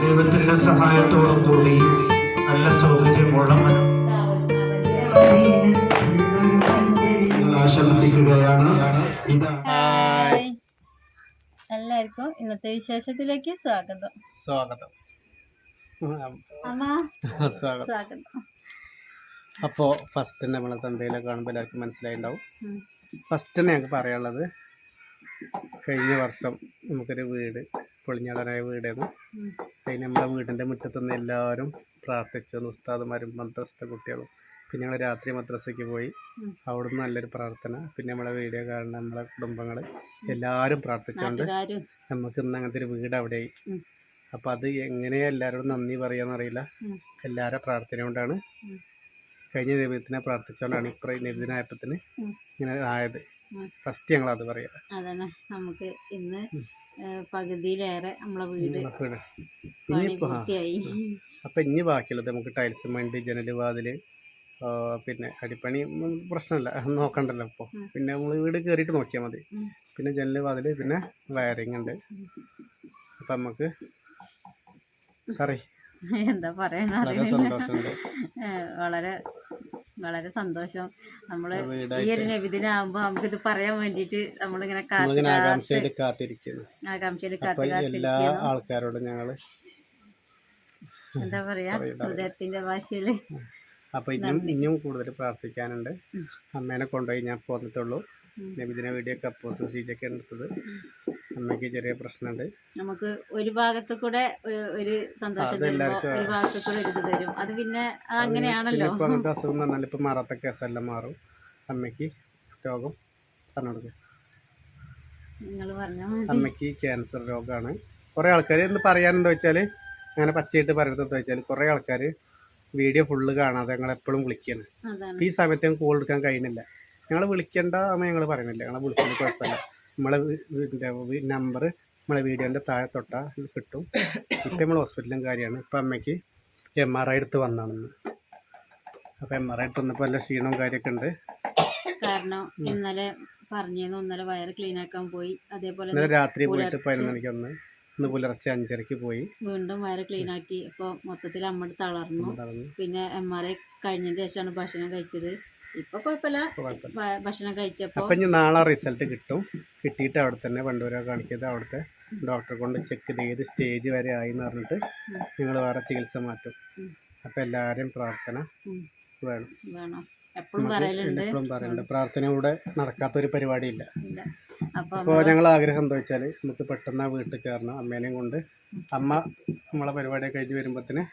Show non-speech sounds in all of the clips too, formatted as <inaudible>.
ദൈവത്തിന്റെ സഹായത്തോടും കൂടി നല്ല സൗകര്യമുള്ള ആശംസിക്കുകയാണ്. ഇതാ. ഹായ്. എല്ലാവർക്കും ഇന്നത്തെ വിശേഷത്തിലേക്ക് സ്വാഗതം. സ്വാഗതം. അമ്മ സ്വാഗതം. സ്വാഗതം. അപ്പോൾ ഫസ്റ്റ് നമ്മളെ തന്തയിലെ കാണുമ്പോൾ എല്ലാവർക്കും മനസ്സിലായിണ്ടാവും. ഉണ്ടാവും ഫസ്റ്റ് ഞങ്ങൾക്ക് പറയാനുള്ളത് കഴിഞ്ഞ വർഷം നമുക്കൊരു വീട് പൊളിഞ്ഞാടനായ വീടായിരുന്നു. അതിന് നമ്മളെ വീടിന്റെ മുറ്റത്തുനിന്ന് എല്ലാവരും പ്രാർത്ഥിച്ചു ഉസ്താദുമാരും മദ്രസത്തെ കുട്ടികളും പിന്നെ ഞങ്ങൾ രാത്രി മദ്രസയ്ക്ക് പോയി. അവിടെ നിന്ന് നല്ലൊരു പ്രാർത്ഥന പിന്നെ നമ്മളെ വീഡിയോ കാണുന്ന നമ്മളെ കുടുംബങ്ങൾ എല്ലാവരും പ്രാർത്ഥിച്ചുകൊണ്ട് നമുക്ക് ഇന്ന് അങ്ങനത്തെ ഒരു വീട് അവിടെയായി. അപ്പോൾ അപ്പം അത് എങ്ങനെയാ എല്ലാവരോടും നന്ദി പറയാന്നറിയില്ല അറിയില്ല. എല്ലാവരുടെ പ്രാർത്ഥന കൊണ്ടാണ് കഴിഞ്ഞ ദൈവത്തിനെ പ്രാർത്ഥിച്ചുകൊണ്ടാണ് ഇപ്പം നബിദിനായപ്പത്തിന്. ഇങ്ങനെ ആയത്. ഫസ്റ്റ് ഞങ്ങൾ അത് പറയാം അതന്നെ. നമുക്ക് ഇന്ന് പകുതിയിലേറെ നമ്മളെ വീട് പൂർത്തിയായി. അപ്പം ഇനി ബാക്കിയുള്ളത് നമുക്ക് ടൈൽസ് മണ്ടി ജനൽ വാതിൽ പിന്നെ അടിപ്പണി പ്രശ്നമില്ല നോക്കണ്ടല്ലോ ഇപ്പോൾ പിന്നെ നമ്മൾ വീട് കയറിയിട്ട് നോക്കിയാൽ മതി. പിന്നെ ജനൽ വാതിൽ പിന്നെ വയറിങ് ഉണ്ട്. അപ്പം നമുക്ക് കറി. എന്താ പറയണ വളരെ സന്തോഷമുണ്ട്. വളരെ വളരെ സന്തോഷം. നമ്മൾ ഈ ഒരു നബിദിനാകുമ്പോ നമുക്കിത് പറയാൻ വേണ്ടിട്ട് നമ്മളിങ്ങനെ ആകാംക്ഷയിൽ കാത്തിരിക്കുന്നു. ആകാംക്ഷയിൽ എല്ലാ ആൾക്കാരോടും ഞങ്ങൾ എന്താ പറയാ? ഹൃദയത്തിന്റെ ഭാഷയിൽ അപ്പൊ ഇനിയും ഇനിയും കൂടുതൽ പ്രാർത്ഥിക്കാനുണ്ട്. അമ്മേനെ കൊണ്ടുപോയി ഞാൻ പോന്നിട്ടുള്ളൂ. നബിദിന വീഡിയോ കപ്പോസും ഷീജൊക്കെ എടുത്തത് അമ്മയ്ക്ക് ചെറിയ പ്രശ്നമുണ്ട്. നമുക്ക് ഒരു ഭാഗത്ത് കൂടെ ഒരു- സന്തോഷം ഒരു ഭാഗത്ത് കൂടെ ഒരു തരും. അത് പിന്നെ അങ്ങനെയാണല്ലോ. ഇപ്പൊ അങ്ങനത്തെ അസുഖം എന്ന് പറഞ്ഞാൽ ഇപ്പൊ മാറാത്ത കേസെല്ലാം മാറും. അമ്മയ്ക്ക് രോഗം പറഞ്ഞു കൊടുക്കും. നിങ്ങൾ പറഞ്ഞ അമ്മയ്ക്ക് ക്യാൻസർ രോഗമാണ് കുറേ ആൾക്കാർ എന്ന് പറയാനെന്താ വെച്ചാൽ അങ്ങനെ പച്ചയായിട്ട് പറയുന്നത് വെച്ചാൽ കുറേ ആൾക്കാർ വീഡിയോ ഫുള്ള് കാണാതെ ഞങ്ങൾ എപ്പോഴും വിളിക്കുകയാണ് ഈ സമയത്ത് ഞങ്ങൾക്ക് കോൾ എടുക്കാൻ കഴിയുന്നില്ല. ഞങ്ങൾ വിളിക്കേണ്ട അമ്മ ഞങ്ങൾ പറയുന്നില്ല ഞങ്ങളെ വിളിക്കുന്നത് കുഴപ്പമില്ല. നമ്മളെ നമ്പർ നമ്മളെ വീഡിയോന്റെ താഴെ തൊട്ടാൽ കിട്ടും. ഇപ്പം നമ്മൾ ഹോസ്പിറ്റലും കാര്യമാണ്. ഇപ്പം അമ്മയ്ക്ക് എം ആർ ഐ എടുത്ത് വന്നാണെന്ന്. അപ്പം എം ആർ ഐ എടുത്ത് വന്നപ്പോൾ നല്ല ക്ഷീണവും കാര്യമൊക്കെ ഉണ്ട്. കാരണം ഇന്നലെ പറഞ്ഞിരുന്നു ഇന്നലെ വയറ് ക്ലീൻ ആക്കാൻ പോയി. അതേപോലെ ഇന്നലെ രാത്രി പോയിട്ട് പതിനൊന്ന് മണിക്ക് വന്ന് ഇന്ന് പുലർച്ചെ അഞ്ചരക്ക് പോയി. വീണ്ടും വയറ് ക്ലീൻ ആക്കി. ഇപ്പോൾ മൊത്തത്തിൽ അമ്മ തളർന്നു. പിന്നെ എം ആർ ഐ കഴിഞ്ഞതിന് ശേഷമാണ് ഭക്ഷണം കഴിച്ചത്. ഇപ്പൊ കുഴപ്പമില്ല ഭക്ഷണം കഴിച്ചപ്പോൾ അപ്പം ഇനി നാളെ റിസൾട്ട് കിട്ടും. കിട്ടിയിട്ട് അവിടെ തന്നെ വണ്ടൂരാ കാണിക്കത് അവിടുത്തെ ഡോക്ടറെ കൊണ്ട് ചെക്ക് ചെയ്ത് സ്റ്റേജ് വരെ ആയി എന്ന് പറഞ്ഞിട്ട് നിങ്ങൾ ഞങ്ങൾ വേറെ ചികിത്സ മാറ്റും. അപ്പൊ എല്ലാരും പ്രാർത്ഥന വേണം. വേണം. എപ്പോഴും പറയുന്നുണ്ട് പ്രാർത്ഥനയോടെ നടക്കാത്തൊരു പരിപാടിയില്ല. ഇല്ല. അപ്പൊ അപ്പോൾ ഞങ്ങൾ ആഗ്രഹം എന്താ വെച്ചാൽ നമുക്ക് പെട്ടെന്ന് ആ വീട്ടിൽ കയറണം. അമ്മേനെയും കൊണ്ട് അമ്മ നമ്മളെ പരിപാടി കഴിഞ്ഞ് വരുമ്പോഴത്തേന്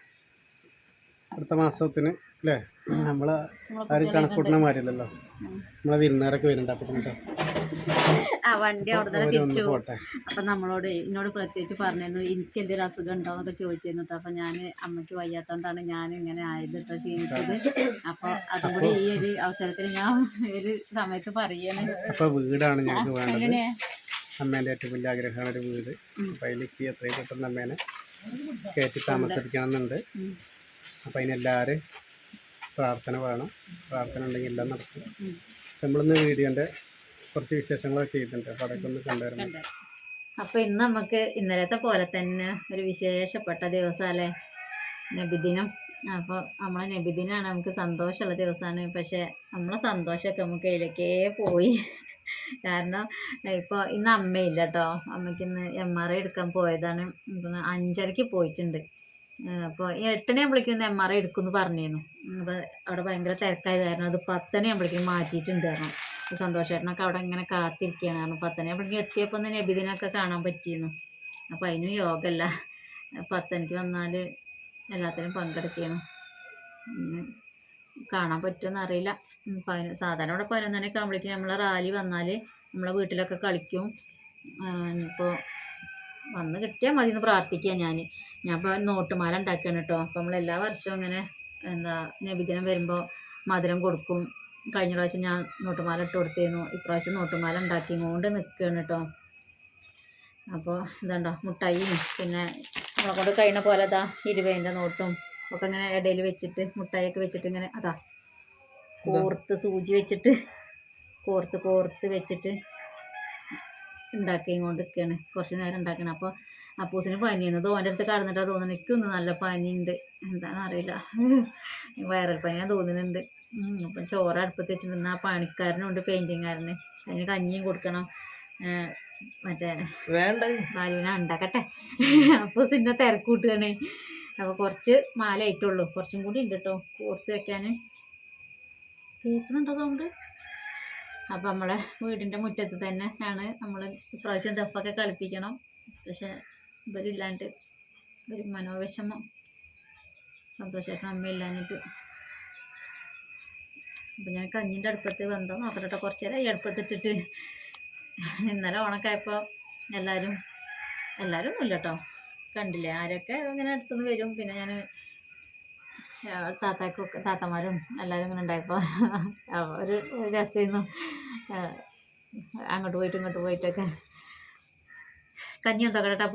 അടുത്ത മാസത്തിന് അല്ലേ? നമ്മൾ ആരും കണക്കൂട്ടണ മാതിരില്ലല്ലോ നമ്മളെ വിരുന്നുകാരൊക്കെ വരുന്നുണ്ട്. അപ്പം ആ വണ്ടി അവിടെ തന്നെ തിരിച്ചു. അപ്പൊ നമ്മളോട് എന്നോട് പ്രത്യേകിച്ച് പറഞ്ഞിരുന്നു എനിക്ക് എന്തെങ്കിലും അസുഖം ഉണ്ടോ? എന്നൊക്കെ ചോദിച്ചിരുന്നു കേട്ടോ. അപ്പൊ ഞാൻ അമ്മയ്ക്ക് വയ്യാത്തോണ്ടാണ് ഞാൻ ഇങ്ങനെ ആയത് കേട്ടോ ക്ഷീണിച്ചത് അപ്പോൾ അതും കൂടി ഈ ഒരു അവസരത്തിൽ ഞാൻ ഒരു സമയത്ത് പറയണേ. അപ്പോൾ വീടാണ് ഞങ്ങൾക്ക് വേണ്ടത്. അമ്മേന്റെ ഏറ്റവും വലിയ ആഗ്രഹമാണ് ഒരു വീട്. അപ്പം അതിലേക്ക് എത്രയും പെട്ടെന്ന് അമ്മേനെ കയറ്റി താമസിപ്പിക്കണം എന്നുണ്ട് അപ്പം അതിനെല്ലാവരും പ്രാർത്ഥന വേണം. പ്രാർത്ഥന ഉണ്ടെങ്കിൽ എല്ലാം നടക്കും. നമ്മളിന്ന് വീഡിയോന്റെ കുറച്ച് വിശേഷങ്ങൾ ചെയ്തിട്ടുണ്ട്. അപ്പോൾ അതൊക്കെ ഒന്ന് കണ്ടുവരണം. അപ്പം ഇന്ന് നമുക്ക് ഇന്നലത്തെ പോലെ തന്നെ ഒരു വിശേഷപ്പെട്ട ദിവസം അല്ലേ? നബിദിനം. അപ്പോൾ നമ്മളെ നബിദിനാണ് നമുക്ക് സന്തോഷമുള്ള ദിവസമാണ്. പക്ഷേ നമ്മളെ സന്തോഷമൊക്കെ നമുക്ക് ഇടയ്ക്കേ പോയി. കാരണം ഇപ്പോൾ ഇന്ന് അമ്മയില്ല കേട്ടോ അമ്മയ്ക്ക് ഇന്ന് എം ആർ ഐ എടുക്കാൻ പോയതാണ്. അഞ്ചരക്ക് പോയിട്ടുണ്ട്. അപ്പോൾ എട്ടണി ആകുമ്പോഴേക്കും എം ആർ ഐ എടുക്കുമെന്ന് പറഞ്ഞിരുന്നു. അവിടെ ഭയങ്കര തിരക്കായത് കാരണം അത് പത്തനെ മാറ്റിയിട്ടുണ്ട് കാരണം. സന്തോഷേട്ടനൊക്കെ അവിടെ ഇങ്ങനെ കാത്തിരിക്കുകയാണ്. കാരണം പത്തനെ ആകുമ്പോഴേക്കും എത്തിയപ്പോൾ തന്നെ നബിദിനൊക്കെ കാണാൻ പറ്റിയിരുന്നു. അപ്പോൾ അതിനും യോഗമല്ല പത്തനയ്ക്ക് വന്നാൽ എല്ലാത്തിനും പങ്കെടുക്കുകയാണ്. കാണാൻ പറ്റുമെന്ന് അറിയില്ല. സാധാരണ ഇവിടെ പതിനൊന്നരയൊക്കെ ആകുമ്പോഴേക്കും നമ്മളെ റാലി വന്നാൽ നമ്മളെ വീട്ടിലൊക്കെ കളിക്കും. ഇപ്പോൾ വന്ന് കിട്ടിയാൽ മതി എന്ന് പ്രാർത്ഥിക്കുക ഞാൻ ഞാൻ ഇപ്പോൾ നോട്ടുമാല ഉണ്ടാക്കുകയാണ് കേട്ടോ അപ്പോൾ നമ്മൾ എല്ലാ വർഷവും ഇങ്ങനെ എന്താ നബിദിനം വരുമ്പോൾ മധുരം കൊടുക്കും. കഴിഞ്ഞ പ്രാവശ്യം ഞാൻ നോട്ടുമാല ഇട്ട് കൊടുത്തിരുന്നു. ഇപ്രാവശ്യം നോട്ടുമാല ഉണ്ടാക്കി കൊണ്ട് നിൽക്കുകയാണ് കേട്ടോ അപ്പോൾ ഇതുണ്ടോ മുട്ടായിയും പിന്നെ നമ്മളെ കൊണ്ട് കഴിയുന്ന പോലെ അതാ ഇരുപതിന്റെ നോട്ടും ഒക്കെ ഇങ്ങനെ ഇടയിൽ വെച്ചിട്ട് മുട്ടായിയൊക്കെ വെച്ചിട്ട് ഇങ്ങനെ അതാ കോർത്ത് സൂചി വെച്ചിട്ട് കോർത്ത് കോർത്ത് വെച്ചിട്ട് ഉണ്ടാക്കിയും കൊണ്ട് നിൽക്കുകയാണ് കുറച്ച് നേരം ഉണ്ടാക്കണം. അപ്പോൾ അപ്പൂസിന് പനിയെന്ന് തോന്റെ അടുത്ത് കടന്നിട്ടാ തോന്നുന്നു. എനിക്കൊന്ന് നല്ല പനിയുണ്ട്. എന്താണെന്ന് അറിയില്ല വൈറൽ പനിയാണ് തോന്നുന്നുണ്ട്. അപ്പം ചോറ് അടുപ്പത്ത് വെച്ചിട്ടുണ്ട്. ആ പണിക്കാരനുണ്ട് പെയിന്റിങ്ങാരന് അതിന് കഞ്ഞിയും കൊടുക്കണം. മറ്റേ വേണ്ട? ബാലുവിനെ ഉണ്ടാക്കട്ടെ. അപ്പൂസിന്റെ തിരക്കൂട്ടുകയാണ് അപ്പോൾ കുറച്ച് മാല ആയിട്ടുള്ളൂ. കുറച്ചും കൂടി ഉണ്ട് കേട്ടോ കോർത്ത് വെക്കാൻ കേൾക്കുന്നുണ്ടോ അതുകൊണ്ട് അപ്പം നമ്മളെ വീടിന്റെ മുറ്റത്ത് തന്നെ ആണ് നമ്മൾ ഇപ്രാവശ്യം ദഫൊക്കെ കളിപ്പിക്കണം. പക്ഷെ ഇവരില്ലാണ്ട് ഒരു മനോവിഷമം. സന്തോഷമായിട്ട് അമ്മ ഇല്ലാഞ്ഞിട്ട്. അപ്പം ഞാൻ കഞ്ഞിന്റെ അടുപ്പത്ത് വന്നോ നോക്കട്ടെ കുറച്ച് നേരം ഈ അടുപ്പത്തിട്ടിട്ട് ഇന്നലെ ഓണക്കായപ്പോൾ എല്ലാവരും എല്ലാവരും ഒന്നും ഇല്ലട്ടോ കണ്ടില്ലേ? ആരൊക്കെ ഇങ്ങനെ അടുത്തുനിന്ന് വരും. പിന്നെ ഞാൻ താത്താക്കൊക്കെ താത്തമാരും എല്ലാവരും ഇങ്ങനെ ഉണ്ടായപ്പോൾ ഒരു രസമായിരുന്നു അങ്ങോട്ട് പോയിട്ട് ഇങ്ങോട്ട് പോയിട്ടൊക്കെ. കഞ്ഞി എന്തൊക്കെ കേട്ടോ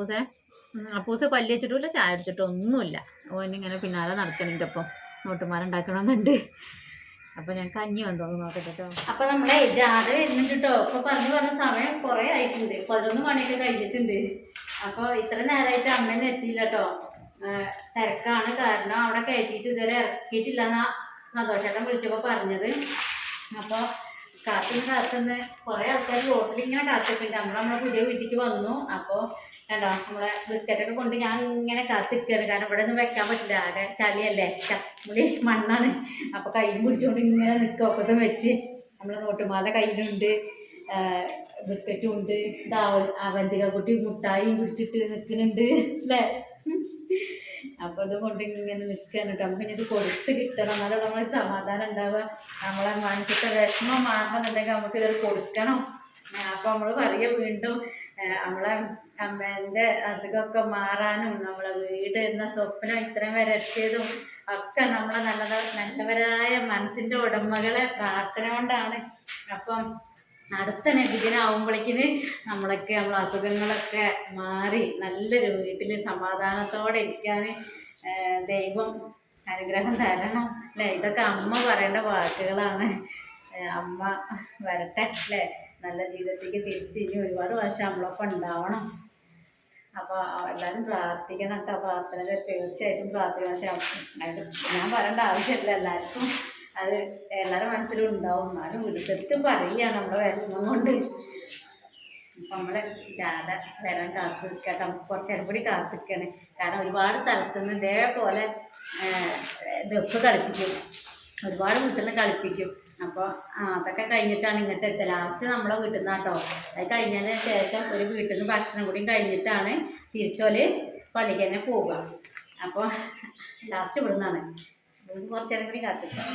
അപ്പൂസെ പല്ലി വെച്ചിട്ടില്ല ചായ അടിച്ചിട്ടോ ഒന്നുമില്ല. ഓനിങ്ങനെ പിന്നാലെ നടക്കണിന്റെ ഒപ്പം നോട്ടുമാരുണ്ടാക്കണമെന്നുണ്ട് അപ്പൊ ഞാൻ കഞ്ഞി വന്നു നോക്കട്ടെ കേട്ടോ. അപ്പൊ നമ്മളെ ജാഥ വരുന്നുണ്ട് കേട്ടോ. അപ്പൊ പറഞ്ഞു പറഞ്ഞ സമയം കുറെ ആയിട്ടുണ്ട്. പതിനൊന്ന് മണിയൊക്കെ കഴിഞ്ഞിട്ടുണ്ട്. അപ്പൊ ഇത്ര നേരമായിട്ട് അമ്മേനെ എത്തിയില്ല കേട്ടോ. തിരക്കാണ് കാരണം അവിടെ കയറ്റിയിട്ട് ഇതുവരെ ഇറക്കിയിട്ടില്ല എന്നാ സന്തോഷേട്ടൻ വിളിച്ചപ്പോ പറഞ്ഞത്. അപ്പൊ കാത്തുനിന്ന് കാത്തുനിന്ന് കുറെ ആൾക്കാർ റോട്ടിൽ ഇങ്ങനെ കാത്തിട്ടുണ്ട് നമ്മൾ നമ്മുടെ പുതിയ വീട്ടിലേക്ക് വന്നു. അപ്പോൾ കണ്ടോ? നമ്മളെ ബിസ്ക്കറ്റൊക്കെ കൊണ്ട് ഞാൻ ഇങ്ങനെ കാത്തിരിക്കുകയാണ്. കാരണം ഇവിടെ ഒന്നും വെക്കാൻ പറ്റില്ല. ആകെ ചളിയല്ലേ? ചപ്പുളി മണ്ണാണ്. അപ്പോൾ കയ്യിൽ പിടിച്ചുകൊണ്ട് ഇങ്ങനെ നിൽക്കുക ഒക്കത്തും വെച്ച് നമ്മളെ നോട്ടുമാല കയ്യിലുണ്ട്. ബിസ്ക്കറ്റും ഉണ്ട്. ദാവൽ അവന്തിക കുട്ടി മുട്ടായും പിടിച്ചിട്ട് നിൽക്കുന്നുണ്ട്. അല്ലേ? അപ്പോൾ ഇത് കൊണ്ട് ഇങ്ങനെ നിൽക്കുകയാണ് കേട്ടോ. നമുക്ക് ഇനി ഇത് കൊടുത്ത് കിട്ടണം. എന്നാലും നമ്മൾ സമാധാനം ഉണ്ടാവുക. നമ്മളെ മനസ്സിലത്തെ വിഷമം മാറണമെന്നുണ്ടെങ്കിൽ നമുക്ക് ഇത് കൊടുക്കണം. അപ്പോൾ നമ്മൾ പറയുക വീണ്ടും നമ്മളെ അമ്മേന്റെ അസുഖമൊക്കെ മാറാനും നമ്മളെ വീട് എന്ന സ്വപ്നം ഇത്രയും വരെ എത്തിയതും ഒക്കെ നമ്മളെ നല്ല നല്ലവരായ മനസ്സിന്റെ ഉടമകളെ പ്രാർത്ഥന കൊണ്ടാണ്. അപ്പം അടുത്ത നബിദിനാവുമ്പോഴേക്കിന് നമ്മളൊക്കെ നമ്മളെ അസുഖങ്ങളൊക്കെ മാറി നല്ലൊരു വീട്ടിൽ സമാധാനത്തോടെ ഇരിക്കാൻ ദൈവം അനുഗ്രഹം തരണം. അല്ലേ? ഇതൊക്കെ അമ്മ പറയേണ്ട വാക്കുകളാണ്. അമ്മ വരട്ടെ. അല്ലേ? നല്ല ജീവിതത്തേക്ക് തിരിച്ച് ഒരുപാട് വർഷം നമ്മളൊപ്പം ഉണ്ടാവണം. അപ്പോൾ എല്ലാവരും പ്രാർത്ഥിക്കണം കേട്ടോ. പ്രാർത്ഥന തീർച്ചയായിട്ടും പ്രാർത്ഥിക്കണം. പക്ഷെ ഞാൻ പറയേണ്ട ആവശ്യമില്ല എല്ലാവർക്കും. അത് എല്ലാവരുടെ മനസ്സിലും ഉണ്ടാവും. എന്നാലും വീട്ടിലെടുത്തും പറയുകയാണ് നമ്മുടെ വിഷമം കൊണ്ട്. അപ്പം നമ്മളെ ജാഥ വരാൻ കാത്തു നിൽക്കട്ടെ നമുക്ക് കുറച്ച് നേരം കൂടി കാത്തു നിൽക്കുകയാണ് കാരണം ഒരുപാട് സ്ഥലത്തുനിന്ന് ഇതേപോലെ ദഫ് കളിപ്പിക്കും. ഒരുപാട് വീട്ടിൽ നിന്ന് കളിപ്പിക്കും. അപ്പോൾ അതൊക്കെ കഴിഞ്ഞിട്ടാണ് ഇങ്ങോട്ട് എത്തുക ലാസ്റ്റ് നമ്മളെ വീട്ടിൽ നിന്ന് കേട്ടോ അത് കഴിഞ്ഞതിന് ശേഷം ഒരു വീട്ടിൽ നിന്ന് ഭക്ഷണം കൂടി കഴിഞ്ഞിട്ടാണ് തിരിച്ചോൽ പള്ളിക്ക് തന്നെ പോവുക. അപ്പോൾ ലാസ്റ്റ് ഇവിടെ നിന്നാണ് കുറച്ച് നേരം കൂടി കാത്തിക്കാം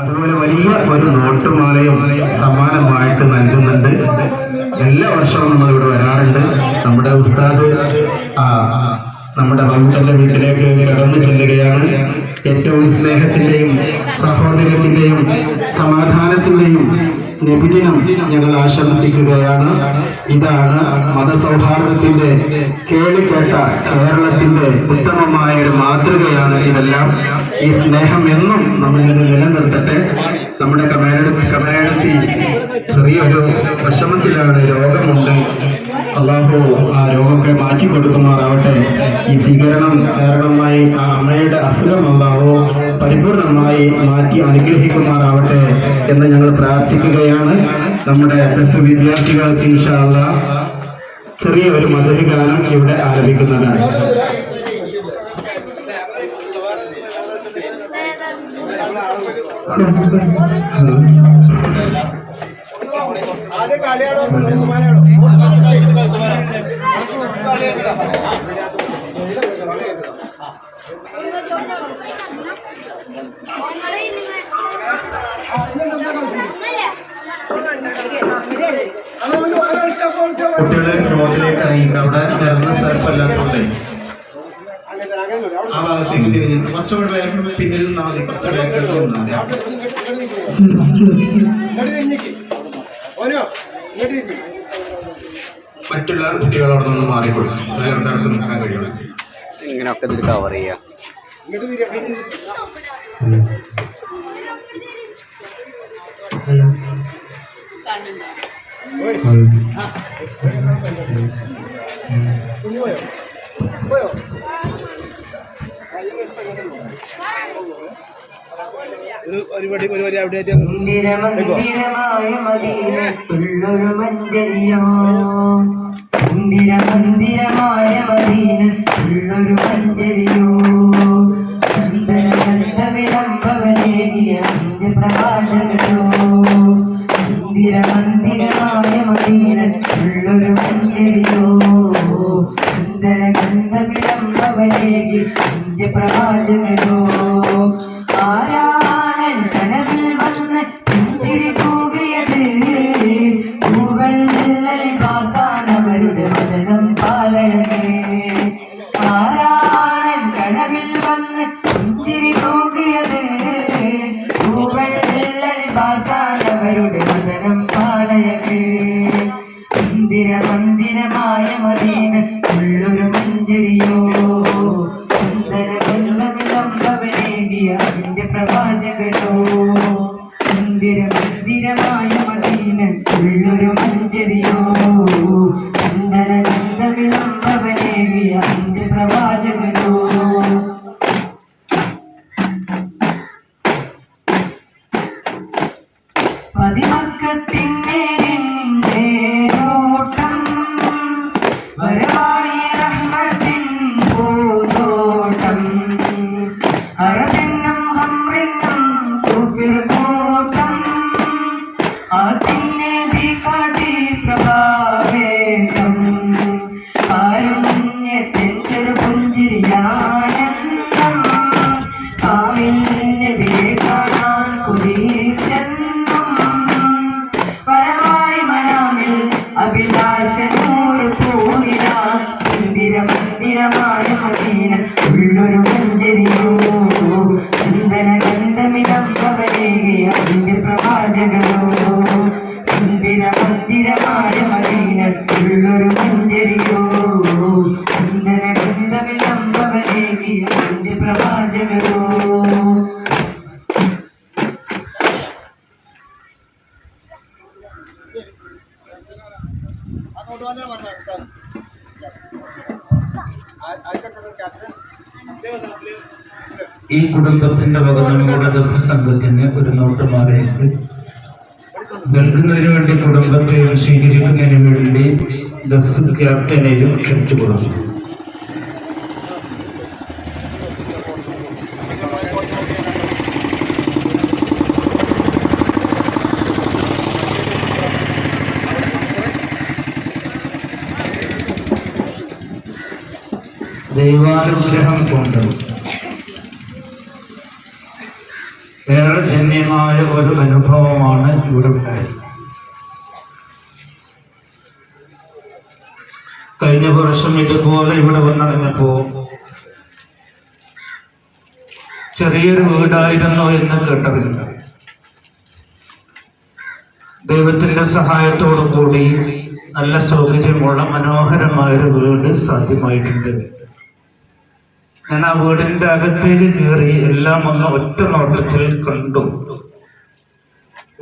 അതുപോലെ വലിയ ഒരു നോട്ടുമാലയും സമ്മാനമായിട്ട് നൽകുന്നുണ്ട്. എല്ലാ വർഷവും നമ്മൾ ഇവിടെ വരാറുണ്ട്. നമ്മുടെ ഉസ്താദ് നമ്മുടെ മമ്മൂട്ടന്റെ വീട്ടിലേക്ക് കടന്നു ചെല്ലുകയാണ്. ഏറ്റവും സ്നേഹത്തിന്റെയും സഹോദര്യത്തിന്റെയും സമാധാനത്തിന്റെയും നബിദിനം ഞങ്ങൾ ആശംസിക്കുകയാണ്. ഇതാണ് മതസൗഹാർദ്ദത്തിന്റെ കേളിക്കേട്ട കേരളത്തിന്റെ ഉത്തമമായ ഒരു മാതൃകയാണ് ഇതെല്ലാം. ഈ സ്നേഹം എന്നും നമ്മളിൽ നിന്ന് നിലനിർത്തട്ടെ. നമ്മുടെ കമേടത്തി ചെറിയൊരു വിഷമത്തിലാണ് രോഗമുണ്ട്. അള്ളാഹു ആ രോഗമൊക്കെ മാറ്റി കൊടുക്കുമാറാവട്ടെ. ഈ സ്വീകരണം കാരണമായി ആ അമ്മയുടെ അസുഖം അള്ളാഹു പരിപൂർണമായി മാറ്റി അനുഗ്രഹിക്കുമാറാവട്ടെ എന്ന് ഞങ്ങൾ പ്രാർത്ഥിക്കുകയാണ്. നമ്മുടെ വിദ്യാർത്ഥികൾക്ക് ഇൻഷാല്ല ചെറിയ ഒരു മധുര ഗാനം ഇവിടെ ആരംഭിക്കുന്നതാണ്. കുട്ടികൾ റോഡിലേക്ക് ഇറങ്ങി അവിടെ നിരന്ന സ്ഥലത്തല്ലാത്തതുകൊണ്ട് കുറച്ചുകൂടെ വേഗം പിന്നിൽ നിന്നാൽ മതി. കുറച്ച് ബാക്കിലോട്ട് നിന്നാൽ മതി. മറ്റുള്ള കുട്ടികളോട് നിന്ന് മാറിക്കൊടുക്കും വേറെടുത്ത് നിൽക്കാൻ കഴിയണം ഇങ്ങനെയൊക്കെ ഇതിൽ കവർ ചെയ്യാം. സുന്ദരമന്ദിരമായ മദീനത്തുള്ളൊരു മഞ്ചരിയോ? സുന്ദരമന്ദിരമായ മദീനത്തുള്ളൊരു മഞ്ചരിയോ? സുന്ദരബന്ധവിളംബവനേകിയ നിന്റെ മദീന സുന്ദരമന്ദിരമായ മദീനത്തുള്ളൊരു മഞ്ചരിയോ? സുന്ദരഗന്ധവിളംബവനേകി നിന്റെ പ്രവാചകനോ കുടുംബത്തിന്റെ വക കൂടെ ദർഭ സംഘത്തിന് ഒരു നോട്ടമാറിയിട്ട് നൽകുന്നതിന് വേണ്ടി കുടുംബത്തെയും സ്വീകരിക്കുന്നതിന് വേണ്ടി ദഫ് ക്യാപ്റ്റനെയും ക്ഷണിച്ചു കൊടുക്കും ദൈവാനുഗ്രഹം കൊണ്ട് ഏറെ ധന്യമായ ഒരു അനുഭവമാണ് ഇവിടെ ഉണ്ടായത് കഴിഞ്ഞ വർഷം ഇതുപോലെ ഇവിടെ വന്നടഞ്ഞപ്പോ ചെറിയൊരു വീടായിരുന്നു എന്ന് കേട്ടറിഞ്ഞു ദൈവത്തിന്റെ സഹായത്തോടു കൂടി നല്ല സൗകര്യമുള്ള മനോഹരമായൊരു വീട് സാധ്യമായിട്ടുണ്ട്. ഞാൻ ആ വീടിന്റെ അകത്തേക്ക് കയറി എല്ലാം ഒന്ന് ഒറ്റ നോട്ടത്തിൽ കണ്ടു.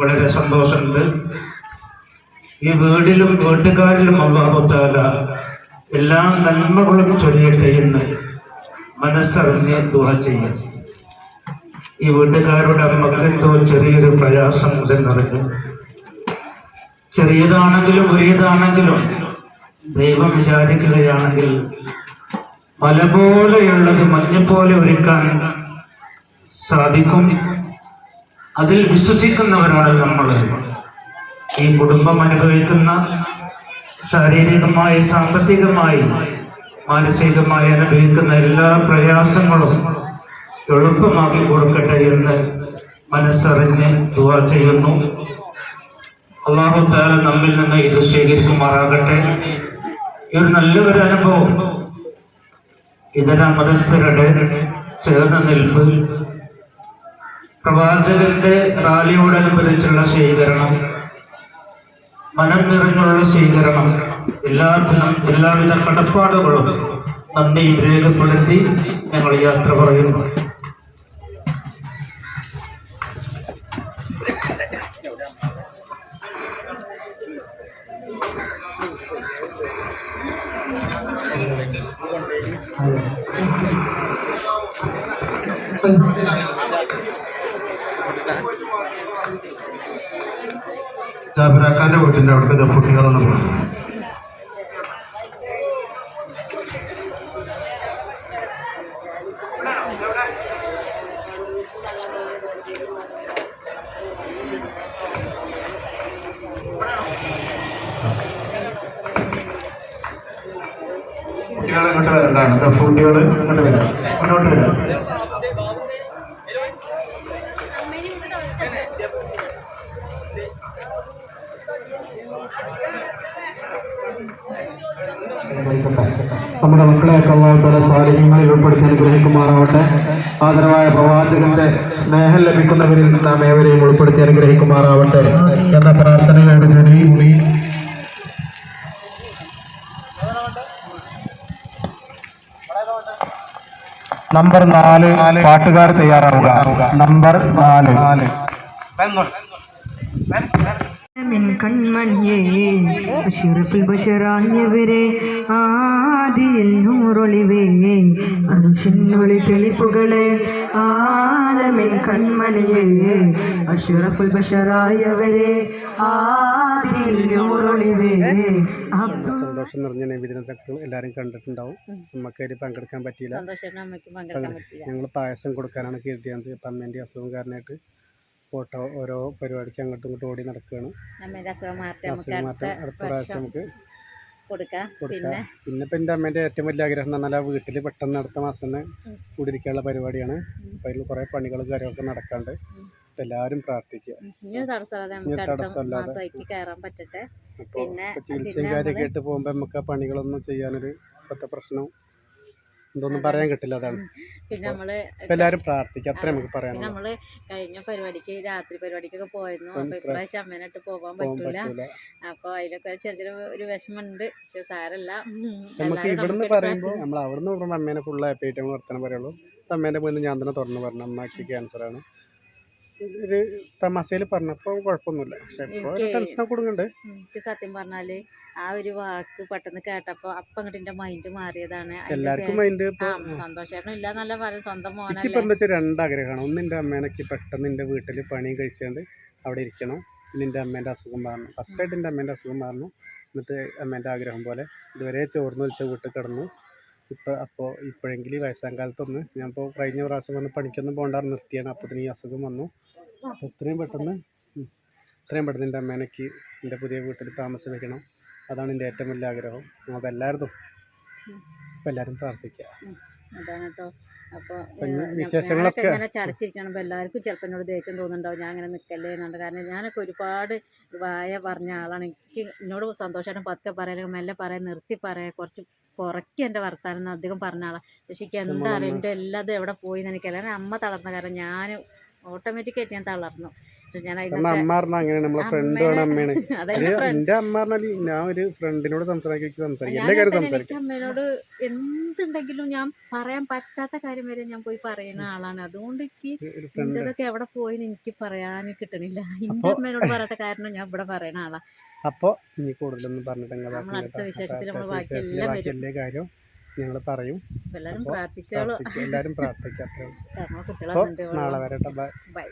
വളരെ സന്തോഷമുണ്ട്. ഈ വീടിലും വീട്ടുകാരിലും അള്ളാഹുത്താല എല്ലാ നന്മകളും ചൊല്ലിയിട്ട് എന്ന് മനസ്സറിഞ്ഞ് ദുഃഖ ചെയ്യും. ഈ വീട്ടുകാരുടെ അമ്മയ്ക്ക് എന്തോ ചെറിയൊരു പ്രയാസം ഉണ്ടെന്നറിഞ്ഞു ചെറിയതാണെങ്കിലും വലിയതാണെങ്കിലും ദൈവം വിചാരിക്കുകയാണെങ്കിൽ മല പോലെയുള്ളത് മഞ്ഞുപോലെ ഒരുക്കാൻ സാധിക്കും. അതിൽ വിശ്വസിക്കുന്നവരാണ് നമ്മൾ ഈ കുടുംബം അനുഭവിക്കുന്ന ശാരീരികമായി സാമ്പത്തികമായി മാനസികമായി അനുഭവിക്കുന്ന എല്ലാ പ്രയാസങ്ങളും എളുപ്പമാക്കി കൊടുക്കട്ടെ എന്ന് മനസ്സറിഞ്ഞ് ദുവാ ചെയ്യുന്നു. അള്ളാഹു നമ്മിൽ നിന്ന് ഇത് സ്വീകരിക്കുമാറാകട്ടെ. ഈ ഒരു നല്ലൊരു അനുഭവം ഇതര മതസ്ഥരുടെ ചേർന്ന നിൽപ്പ് പ്രവാചകന്റെ റാലിയോടനുബന്ധിച്ചുള്ള സ്വീകരണം മനം നിറഞ്ഞുള്ള സ്വീകരണം എല്ലാത്തിനും എല്ലാവിധ കടപ്പാടുകളും നന്ദിയും രേഖപ്പെടുത്തി ഞങ്ങൾ യാത്ര പറയുന്നു. ജാബിറാക്കാന്റെ വീട്ടിന്റെ അവിടുത്തെ ദഫുട്ടികളെന്ന് പറഞ്ഞു കുട്ടികളെ ഇങ്ങോട്ട് വരണ്ടാണ്. ദഫുട്ടികൾ ഇങ്ങോട്ട് നമ്മുടെ മക്കളെയൊക്കെ അള്ളാഹുത്തല സ്വാധീനങ്ങളിൽ ഉൾപ്പെടുത്തി അനുഗ്രഹിക്കുമാറാവട്ടെ. ആദരവായ പ്രവാചകന്റെ സ്നേഹം ലഭിക്കുന്നവരിൽ നാം ഏവരെയും ഉൾപ്പെടുത്തി അനുഗ്രഹിക്കുമാറാവട്ടെ എന്ന പ്രാർത്ഥനയോട് കൂടി നമ്പർ നാല് പാട്ടുകാർ തയ്യാറാവുക. നമ്പർ നാല്. മിൻ കൺമണിയേ അഷ്റഫുൽ ബഷറായവരെ ആദിയിൽ നൂറൊളിവേ അർശനൊളി തെളിപ്പുകളെ ആലമിൻ കൺമണിയേ അഷ്റഫുൽ ബഷറായവരെ ആദിയിൽ നൂറൊളിവേ. സന്തോഷം നിറഞ്ഞ നബിദിനത്തൊക്കെ എല്ലാവരും കണ്ടിട്ടുണ്ടാവും. നമുക്ക് അതിൽ പങ്കെടുക്കാൻ പറ്റിയില്ല. ഞങ്ങൾ പായസം കൊടുക്കാനാണ് കരുതിയത്. അപ്പം അമ്മേന്റെ അസുഖം കാരണമായിട്ട് ഫോട്ടോ ഓരോ പരിപാടിക്ക് അങ്ങോട്ടും ഇങ്ങോട്ടും ഓടി നടക്കുകയാണ്. അമ്മേന്റെ അസുഖം മാറ്റി നമുക്ക് അസുഖം മാറ്റം അടുത്ത പ്രാവശ്യം നമുക്ക് കൊടുക്കാം. പിന്നെ പിന്നെ? ഇപ്പം എന്റെ അമ്മേന്റെ ഏറ്റവും വലിയ ആഗ്രഹം എന്ന് പറഞ്ഞാൽ ആ വീട്ടിൽ പെട്ടെന്ന് അടുത്ത മാസം തന്നെ കൂടിയിരിക്കാനുള്ള പരിപാടിയാണ്. അപ്പം അതിൽ കുറേ പണികളും കാര്യങ്ങളൊക്കെ നടക്കാണ്ട് എല്ലാവരും പ്രാർത്ഥിക്കുക. ഇനി തടസ്സമില്ലാതെ കയറാൻ പറ്റട്ടെ. പിന്നെ ചികിത്സയും കാര്യമൊക്കെ ആയിട്ട് പോകുമ്പോൾ നമുക്ക് ആ പണികളൊന്നും ചെയ്യാനൊരു ഇപ്പോഴത്തെ പ്രശ്നം എന്തൊന്നും പറയാൻ കിട്ടില്ല അതാണ്. പിന്നെ നമ്മൾ എല്ലാവരും പ്രാർത്ഥിക്കുക അത്രേ നമുക്ക് പറയാം നമ്മൾ കഴിഞ്ഞ പരിപാടിക്ക് രാത്രി പരിപാടിക്കൊക്കെ പോയിരുന്നു. അപ്പൊ ഇപ്രാവശ്യം അമ്മേനായിട്ട് പോകാൻ പറ്റില്ല പറ്റൂല. അപ്പൊ അതിലൊക്കെ ചെറിയ ചെറിയ ഒരു വിഷമമുണ്ട്. പക്ഷെ സാരല്ല. നമുക്ക് ഇവിടുന്ന് പറയുമ്പോ പറയുമ്പോൾ നമ്മൾ അവിടുന്ന് പറയുമ്പോൾ അമ്മേനെ ഫുൾ ഹാപ്പി ആയിട്ട് നമ്മൾ വർത്തനം പറയുള്ളൂ. അമ്മേന്റെ മുന്നിൽ ഞാൻ തന്നെ തുറന്നു പറഞ്ഞു അമ്മയ്ക്ക് ക്യാൻസറാണ് ഒരു തമാശയിൽ പറഞ്ഞപ്പോൾ കുഴപ്പമൊന്നുമില്ല. പക്ഷെ ഇപ്പോൾ ടെൻഷനൊക്കെ കൊടുക്കുന്നുണ്ട് സത്യം പറഞ്ഞാൽ ആ ഒരു വാക്ക് പെട്ടെന്ന് കേട്ടപ്പോ അപ്പൊ അങ്ങോട്ട് എന്റെ മൈൻഡ് മാറിയതാണ്. എല്ലാവർക്കും മൈൻഡ് സന്തോഷേട്ടനും ഇല്ല നല്ല പറയും സ്വന്തം മോനെ രണ്ടാഗ്രഹമാണ്. ഒന്ന് എന്റെ അമ്മേനൊക്കെ പെട്ടെന്ന് എന്റെ വീട്ടിൽ പണിയും കഴിച്ചുകൊണ്ട് അവിടെ ഇരിക്കണം. പിന്നെ എന്റെ അമ്മേന്റെ അസുഖം മാറണം ഫസ്റ്റായിട്ട് എന്റെ അമ്മേന്റെ അസുഖം മാറണം എന്നിട്ട് അമ്മേന്റെ ആഗ്രഹം പോലെ ഇതുവരെ ചോർന്ന് വലിച്ച വീട്ടിൽ കിടന്നു. ഇപ്പോൾ അപ്പോൾ ഇപ്പോഴെങ്കിലും വയസ്സാം കാലത്തൊന്ന് ഞാൻ ഇപ്പോ കഴിഞ്ഞ പ്രാവശ്യം വന്ന് പണിക്കൊന്നും പോകണ്ടാറ് നിർത്തിയാണ്. അപ്പോഴത്തേന് ഈ അസുഖം വന്നു. അപ്പോൾ എത്രയും പെട്ടെന്ന് ഇത്രയും പെട്ടെന്ന് എന്റെ അമ്മേനക്ക് എന്റെ പുതിയ വീട്ടിൽ താമസം വെക്കണം അതാണ് എന്റെ ഏറ്റവും വലിയ ആഗ്രഹം. അതെല്ലാവരും അപ്പം എല്ലാവരും പ്രാർത്ഥിക്കുക. അതാണ് കേട്ടോ. അപ്പോൾ വിശേഷങ്ങളൊക്കെ- ഇങ്ങനെ ചടച്ചിരിക്കണം എല്ലാവർക്കും ചിലപ്പോൾ എന്നോട് ദേഷ്യം തോന്നുന്നുണ്ടാവും. ഞാൻ അങ്ങനെ നിൽക്കല്ലേ എന്നുണ്ട് കാരണം ഞാനൊക്കെ ഒരുപാട് വായ പറഞ്ഞ ആളാണ്. എനിക്ക് എന്നോട് സന്തോഷമായിട്ട് പതുക്കെ പറയാൻ മെല്ലെ പറയാൻ നിർത്തി പറയാൻ കുറച്ച് കുറയ്ക്കും എന്റെ വർത്താനം എന്ന് അധികം പറഞ്ഞ ആളാണ് പക്ഷെ എനിക്ക് എന്താ അറിയാം? എന്റെ എല്ലാതും എവിടെ പോയി എന്ന് എനിക്കല്ല അമ്മ തളർന്ന കാരണം ഞാൻ ഓട്ടോമാറ്റിക്കായിട്ട് ഞാൻ തളർന്നു. അങ്ങനെയാണ് നമ്മളെ ഫ്രണ്ടാണ് അമ്മയാണ് <laughs> അമ്മ ഞാൻ ഒരു ഫ്രണ്ടിനോട് സംസാരിക്കും സംസാരിക്കും. ഞാൻ എല്ലാ കാര്യം സംസാരിക്കും. അമ്മേനോട് എന്തുണ്ടെങ്കിലും ഞാൻ പറയാൻ പറ്റാത്ത കാര്യം വരെ ഞാൻ പോയി പറയുന്ന ആളാണ്. അതുകൊണ്ട് എനിക്ക് ഇതൊക്കെ എവിടെ പോയി എനിക്ക് പറയാൻ കിട്ടണില്ല. എന്റെ അമ്മേനോട് പറയാത്ത കാരണം ഞാൻ ഇവിടെ പറയുന്ന ആളാ. അപ്പോ ഇനി കൂടുതലൊന്നും പറഞ്ഞിട്ട് അങ്ങ് അടുത്ത വിശേഷത്തിൽ നമ്മൾ ബാക്കി എല്ലാ കാര്യവും ഞങ്ങൾ പറയും. എല്ലാവരും പ്രാർത്ഥിച്ചോളൂ. എല്ലാവരും അപ്പോൾ നാളെ വരട്ടെ. ബൈ.